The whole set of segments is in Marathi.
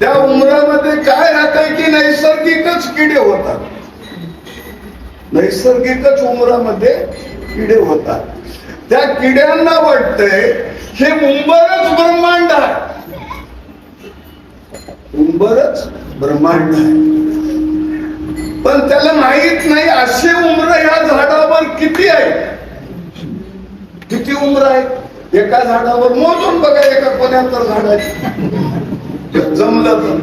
त्या उमरामध्ये काय राहतंय की नैसर्गिकच किडे होतात? नैसर्गिकच उमरामध्ये किडे होतात. त्या किड्यांना वाटतंय हे उंबरच ब्रह्मांड आहे. उंबरच ब्रह्मांड आहे. पण त्याला माहीत नाही असे उमर ह्या झाडावर किती आहे किती उमर आहे एका झाडावर मोजून बघा एका कोण्या तर झाडाची जमलं तर.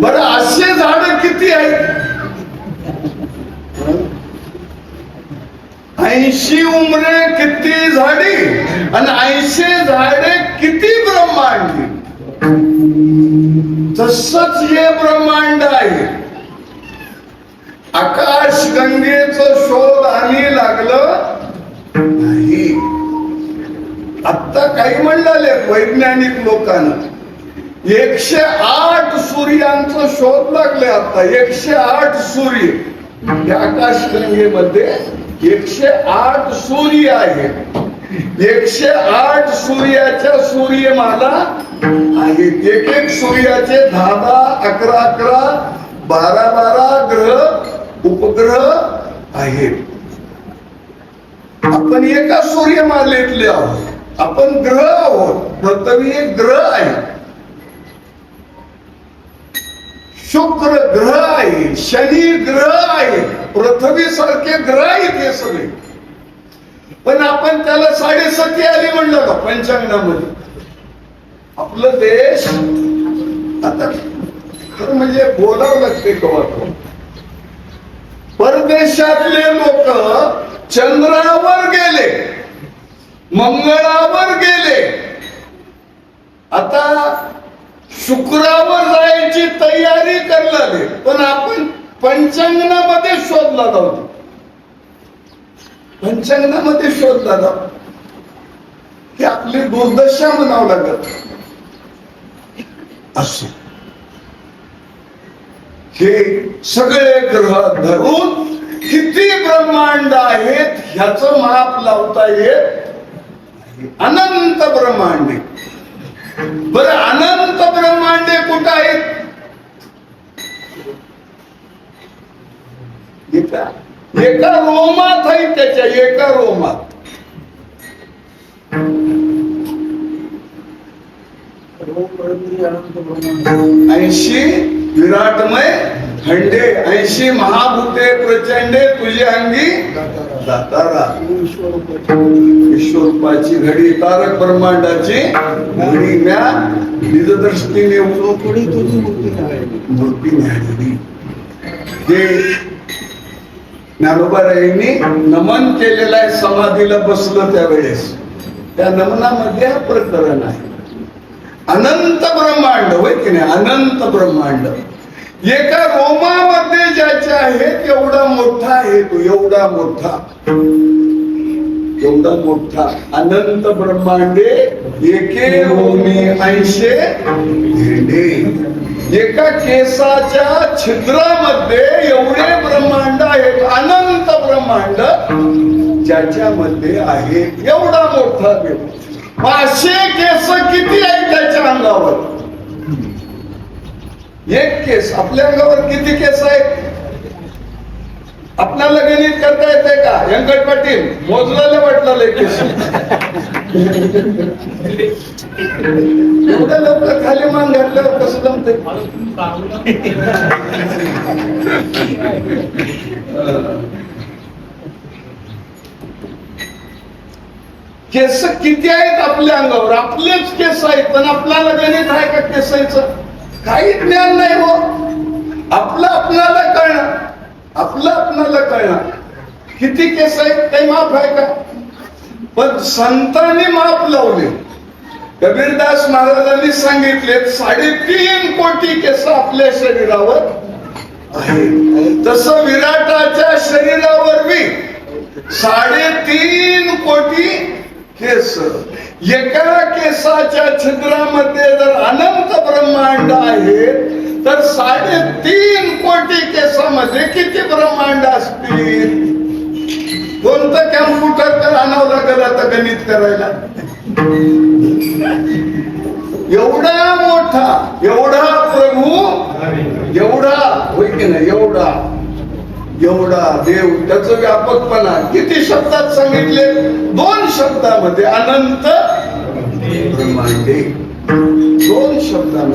बरं असे झाड किती आहेत? ऐंशी उमरे किती झाडी आणि ऐंशी झाडे किती ब्रह्मांड? तसच हे ब्रह्मांड आहे. आकाश गंगेच शोध आणि लागलं आता काही म्हणलेले वैज्ञानिक लोकांना. एकशे आठ सूर्यांचा शोध लागले आता एकशे आठ सूर्य. आकाश गंगेमध्ये एकशे आठ सूर्य आहेत एकशे आठ सूर्याच्या सूर्यमाला आहेत. एक एक सूर्याचे दहा दहा अकरा अकरा बारा बारा ग्रह उपग्रह आहेत. आपण एका सूर्यमालेतले आहोत. आपण ग्रह आहोत. पृथ्वी एक ग्रह आहे. शुक्र ग्रह आहे शनी ग्रह आहे पृथ्वी सारखे ग्रह आहेत हे सगळे. पण आपण त्याला साडेसती आली म्हणलं का पंचांगामध्ये? आपलं देश आता खरं म्हणजे बोलावं लागते कवा. परदेशातले लोक चंद्रावर गेले. मंगळावर गेले. आता शुक्रावर जायची तयारी करणारे. पण आपण पंचांगणामध्ये शोध जाऊ पंचांगणामध्ये शोध जाऊ. ही आपली दुर्दशा म्हणावं लागत असो. हे सगळे ग्रह धरून किती ब्रह्मांड आहेत ह्याचं माप लावता येत अनंत ब्रह्मांडे. बर अनंत ब्रह्मांडे कुठं आहेत? एका एका रोमात आहेत त्याच्या एका रोमात. ऐंशी विराटमय हंडे ऐंशी महाभूते प्रचंडे तुझी अंगी दातारा. विश्वरूपाची घडी तारक ब्रह्मांडाची घडी म्या निजदृष्टीने थोडी तुझी मूर्ती न्यायली मूर्ती मिळालेली जे ज्ञानोबारायांनी नमन केलेलं आहे समाधीला बसलं त्यावेळेस. त्या नमनामध्ये हा प्रकरण आहे. अनंत ब्रह्मांड होय की नाही? अनंत ब्रह्मांड. एका रोमामध्ये ज्याचे आहेत एवढा मोठा आहे तो एवढा मोठा. एवढा मोठा. अनंत ब्रह्मांडे एके रोमी ऐंशे भेंडे. एका केसाच्या छिद्रामध्ये एवढे ब्रह्मांड आहेत अनंत ब्रह्मांड ज्याच्यामध्ये आहे एवढा मोठा देव. पाचशे केस किती आहेत त्याच्या अंगावर? एक केस. आपल्या अंगावर किती केस आहेत? आपल्याला गणित करता येते का? व्यंकट पाटील मोजलेलं वाटलं केस. एवढं लवकर खाली मान घातल्यावर कसं जमते केस किती आहेत आपल्या अंगावर? आपलेच केस आहेत पण आपल्याला गणित आहे का केसायचं काही ज्ञान नाही हो. आपलं आपणाला कळणार. आपलं आपणाला कळणार. किती केस आहेत काही माफ आहे का? पण संतांनी माप लावले. कबीरदास महाराजांनी सांगितले साडेतीन कोटी केस आपल्या शरीरावर आहे तसं विराटाच्या शरीरावर बी साडेतीन कोटी केस एका केसाच्या छिद्रामध्ये जर अनंत ब्रह्मांड आहे तर साडेतीन कोटी केसामध्ये किती ब्रह्मांड असतील? कोणतं कॅम्प्युटर तर आणावं लागेल आता गणित करायला? एवढा मोठा एवढा प्रभू एवढा होय की नाही? एवढा. एवढा देव त्याचं व्यापकपणा किती शब्दात सांगितले? दोन शब्दामध्ये अनंत. ब्रह्मांडे. दोन शब्दामध्ये.